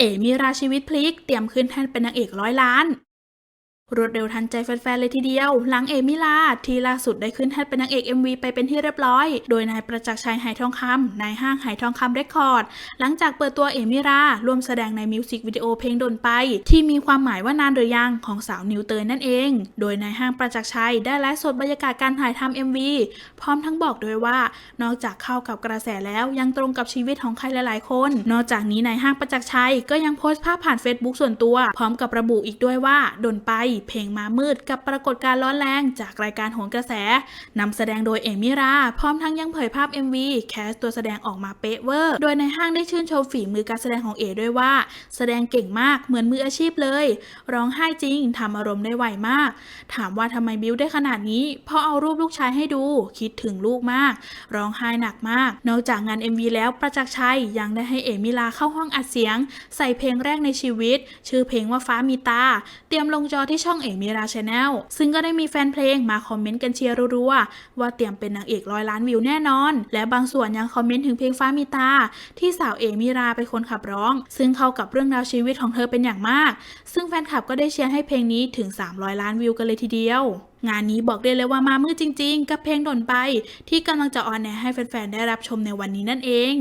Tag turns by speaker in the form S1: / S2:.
S1: เอ๋มีราชีวิตพลิก เตรียมขึ้นแท่นเป็นนางเอกร้อยล้าน รวดเร็วทันใจแฟนๆเลยทีเดียว หลังเอมิลาที่ล่าสุดได้ขึ้นแท่นเป็นนางเอก MV ไปเป็นที่เรียบร้อย โดยนายประจักษ์ชัยไหทองคำนายห้างไหทองคำเรคคอร์ด หลังจากเปิดตัวเอมิราร่วมแสดงในมิวสิกวิดีโอเพลงดนไป ที่มีความหมายว่านานหรือยังของสาวนิวเตยนั่นเอง โดยนายห้างประจักษ์ชัยได้ไลฟ์สดบรรยากาศการถ่ายทำ MV พร้อมทั้งบอกด้วยว่า นอกจากเข้ากับกระแสแล้วยังตรงกับชีวิตของใครหลาย ๆ คน นอกจากนี้นายห้างประจักษ์ชัยก็ยังโพสต์ภาพผ่าน Facebook ส่วนตัว พร้อมกับระบุอีกด้วยว่าดนไปเพลงมามืดกับปรากฏการร้อนแรงจากรายการโหนกระแสนำแสดงโดยเอมิรา พร้อมทั้งยังเผยภาพ MV แคสตัวแสดงออกมาเป๊ะเวอร์ โดยในห้างได้ชื่นชมฝีมือการแสดงของเอด้วยว่า แสดงเก่งมากเหมือนมืออาชีพเลย ร้องไห้จริงทำอารมณ์ได้ไวมาก ถามว่าทำไมบิวได้ขนาดนี้เพราะเอารูปลูกชายให้ดู คิดถึงลูกมาก ร้องไห้หนักมาก นอกจากงาน MV แล้วประจักษ์ชัยยังได้ให้เอมิลาเข้าห้องอัดเสียง ใส่เพลงแรกในชีวิต ชื่อเพลงว่าฟ้ามีตา เตรียมลงจอที่ช่อง่องเอมิราชาแนลซึ่งก็ได้มีแฟนเพลงมาคอมเมนต์กันเชียร์รัวๆว่าเตรียมเป็นนางเอกร้อยล้านวิวแน่นอน และบางส่วนยังคอมเมนต์ถึงเพลงฟ้ามีตา ที่สาวเอมิราเป็นคนขับร้อง ซึ่งเข้ากับเรื่องราวชีวิตของเธอเป็นอย่างมาก ซึ่งแฟนคลับก็ได้เชียร์ให้เพลงนี้ถึง 300 ล้านวิวกันเลยทีเดียวงานนี้บอกได้เลยว่ามามืดจริง ๆ กับเพลงดนไป ที่กำลังจะออนแอร์ให้แฟนๆ ได้รับชมในวันนี้นั่นเอง